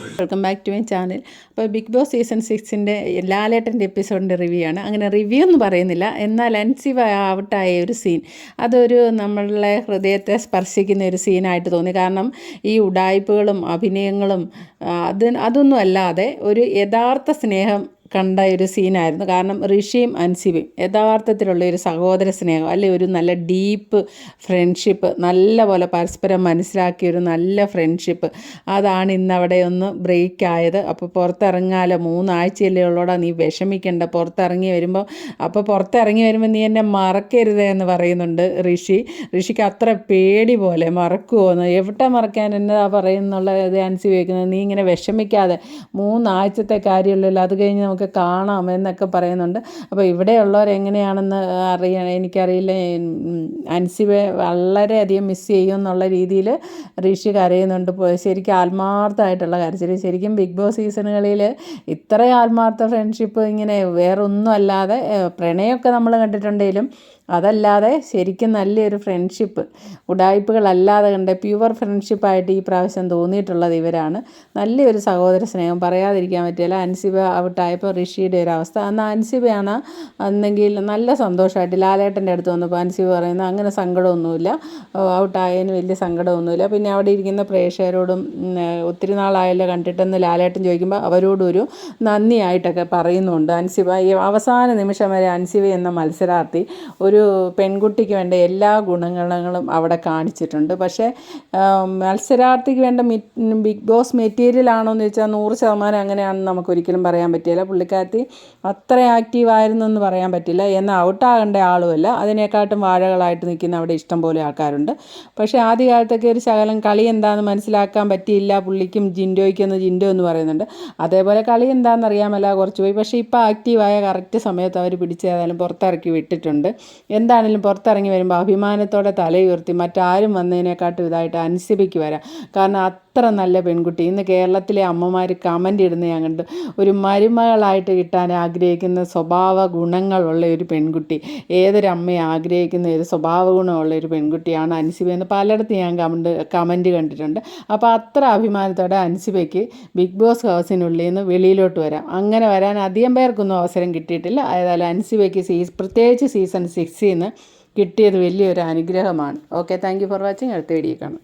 Welcome back to my channel അപ്പോൾ big boss season സിക്സിന്റെ ലാലേട്ടന്റെ എപ്പിസോഡിന്റെ റിവ്യൂ ആണ്. അങ്ങനെ റിവ്യൂ എന്ന് പറയുന്നില്ല. എന്നാൽ അൻസിവ ഔട്ടായ ഒരു സീൻ അതൊരു നമ്മളെ ഹൃദയത്തെ സ്പർശിക്കുന്ന ഒരു സീനായിട്ട് തോന്നി. കാരണം ഈ ഉടായ്പകളും അഭിനയങ്ങളും അത് അതൊന്നും അല്ലാതെ ഒരു യഥാർത്ഥ സ്നേഹം കണ്ട ഒരു സീനായിരുന്നു കാരണം ഋഷിയും അൻസിബയും യഥാർത്ഥത്തിലുള്ള ഒരു സഹോദര സ്നേഹം അല്ലെ ഒരു നല്ല ഡീപ്പ് ഫ്രണ്ട്ഷിപ്പ് നല്ല പോലെ പരസ്പരം മനസ്സിലാക്കിയ ഒരു നല്ല ഫ്രണ്ട്ഷിപ്പ് അതാണ് ഇന്നവിടെ ഒന്ന് ബ്രേക്ക് ആയത്. അപ്പോൾ പുറത്തിറങ്ങാലോ? മൂന്നാഴ്ചയല്ലേ ഉള്ളോടാ നീ വിഷമിക്കേണ്ട. പുറത്തിറങ്ങി വരുമ്പോൾ അപ്പോൾ പുറത്തിറങ്ങി വരുമ്പോൾ നീ എന്നെ മറക്കരുത് എന്ന് പറയുന്നുണ്ട് ഋഷി. ഋഷിക്ക് അത്ര പേടി പോലെ മറക്കുമോ എന്ന്? എവിടെ മറക്കാൻ എന്നതാ പറയുന്നുള്ള ഇത് അൻസി വയ്ക്കുന്നത് നീ ഇങ്ങനെ വിഷമിക്കാതെ മൂന്നാഴ്ചത്തെ കാര്യമുള്ളല്ലോ അത് കഴിഞ്ഞ് നമുക്ക് കാണാം എന്നൊക്കെ പറയുന്നുണ്ട്. അപ്പോൾ ഇവിടെയുള്ളവർ എങ്ങനെയാണെന്ന് അറിയാൻ എനിക്കറിയില്ല. അൻസിബെ വളരെയധികം മിസ് ചെയ്യും എന്നുള്ള രീതിയിൽ ഋഷി കരയുന്നുണ്ട്. ശരിക്കും ആത്മാർത്ഥമായിട്ടുള്ള കരച്ചിൽ ശരിക്കും ബിഗ് ബോസ് സീസണുകളിൽ ഇത്ര ആത്മാർത്ഥ ഫ്രണ്ട്ഷിപ്പ് ഇങ്ങനെ വേറൊന്നും അല്ലാതെ പ്രണയമൊക്കെ നമ്മൾ കണ്ടിട്ടുണ്ടെങ്കിലും അതല്ലാതെ ശരിക്കും നല്ലൊരു ഫ്രണ്ട്ഷിപ്പ് ഉടായ്പകളല്ലാതെ കണ്ട് പ്യുവർ ഫ്രണ്ട്ഷിപ്പായിട്ട് ഈ പ്രാവശ്യം തോന്നിയിട്ടുള്ളത് ഇവരാണ്. നല്ലൊരു സഹോദര സ്നേഹം പറയാതിരിക്കാൻ പറ്റില്ല. അൻസിബ ഔട്ടായപ്പോൾ ഋഷിയുടെ ഒരു അവസ്ഥ. അന്ന് അൻസിബയാണ് എന്നെങ്കിൽ നല്ല സന്തോഷമായിട്ട് ലാലേട്ടന്റെ അടുത്ത് വന്നപ്പോൾ അൻസിബ പറയുന്നത് അങ്ങനെ സങ്കടമൊന്നുമില്ല. ഔട്ടായതിന് വലിയ സങ്കടമൊന്നുമില്ല. പിന്നെ അവിടെ ഇരിക്കുന്ന പ്രേക്ഷകരോടും ഒത്തിരി നാളായല്ലോ കണ്ടിട്ടെന്ന് ലാലേട്ടൻ ചോദിക്കുമ്പോൾ അവരോടും ഒരു നന്ദിയായിട്ടൊക്കെ പറയുന്നുണ്ട് അൻസിബ. ഈ അവസാന നിമിഷം വരെ അൻസിബ എന്ന മത്സരാർത്ഥി ഒരു പെൺകുട്ടിക്ക് വേണ്ട എല്ലാ ഗുണങ്ങളും അവിടെ കാണിച്ചിട്ടുണ്ട്. പക്ഷേ മത്സരാർത്ഥിക്ക് വേണ്ട ബിഗ് ബോസ് മെറ്റീരിയൽ ആണോ എന്ന് ചോദിച്ചാൽ നൂറ് ശതമാനം അങ്ങനെയാണെന്ന് നമുക്കൊരിക്കലും പറയാൻ പറ്റില്ല. പുള്ളിക്കാരത്തി അത്ര ആക്റ്റീവ് ആയിരുന്നു എന്ന് പറയാൻ പറ്റില്ല. എന്നാൽ ഔട്ടാകേണ്ട ആളുമല്ല. അതിനെക്കാട്ടും വാഴകളായിട്ട് നിൽക്കുന്ന അവിടെ ഇഷ്ടം പോലെ ആൾക്കാരുണ്ട്. പക്ഷേ ആദ്യ കാലത്തൊക്കെ ഒരു ശകലം കളി എന്താണെന്ന് മനസ്സിലാക്കാൻ പറ്റിയില്ല. പുള്ളിക്കും ജിൻഡോയ്ക്കൊന്ന് ജിൻഡോ എന്ന് പറയുന്നുണ്ട്. അതേപോലെ കളി എന്താണെന്ന് അറിയാമല്ല കുറച്ച് പോയി. പക്ഷേ ഇപ്പോൾ ആക്റ്റീവായ കറക്റ്റ് സമയത്ത് അവർ പിടിച്ചേതായാലും പുറത്തിറക്കി വിട്ടിട്ടുണ്ട്. എന്താണെങ്കിലും പുറത്തിറങ്ങി വരുമ്പോൾ അഭിമാനത്തോടെ തലയുയർത്തി മറ്റാരും വന്നതിനെക്കാട്ടും ഇതായിട്ട് അനുസരിപ്പിക്കുവരാം വരാം കാരണം അത്ര നല്ല പെൺകുട്ടി. ഇന്ന് കേരളത്തിലെ അമ്മമാർ കമന്റ് ഇടുന്ന ഞാൻ കണ്ടു. ഒരു മരുമകളായിട്ട് കിട്ടാൻ ആഗ്രഹിക്കുന്ന സ്വഭാവ ഗുണങ്ങളുള്ള ഒരു പെൺകുട്ടി. ഏതൊരു അമ്മയെ ആഗ്രഹിക്കുന്ന ഒരു സ്വഭാവ ഗുണമുള്ള ഒരു പെൺകുട്ടിയാണ് അൻസിബ എന്ന് പലയിടത്തും ഞാൻ കമന്റ് കമന്റ് കണ്ടിട്ടുണ്ട്. അപ്പോൾ അത്ര അഭിമാനത്തോടെ അൻസിബയ്ക്ക് ബിഗ് ബോസ് ഹൗസിനുള്ളിൽ നിന്ന് വെളിയിലോട്ട് വരാം. അങ്ങനെ വരാൻ അധികം പേർക്കൊന്നും അവസരം കിട്ടിയിട്ടില്ല. ഏതായാലും അൻസിബയ്ക്ക് സീസ് പ്രത്യേകിച്ച് സീസൺ സിക്സിൽ നിന്ന് കിട്ടിയത് വലിയൊരു അനുഗ്രഹമാണ്. Okay thank you for watching അടുത്ത വീഡിയോ കാണാം.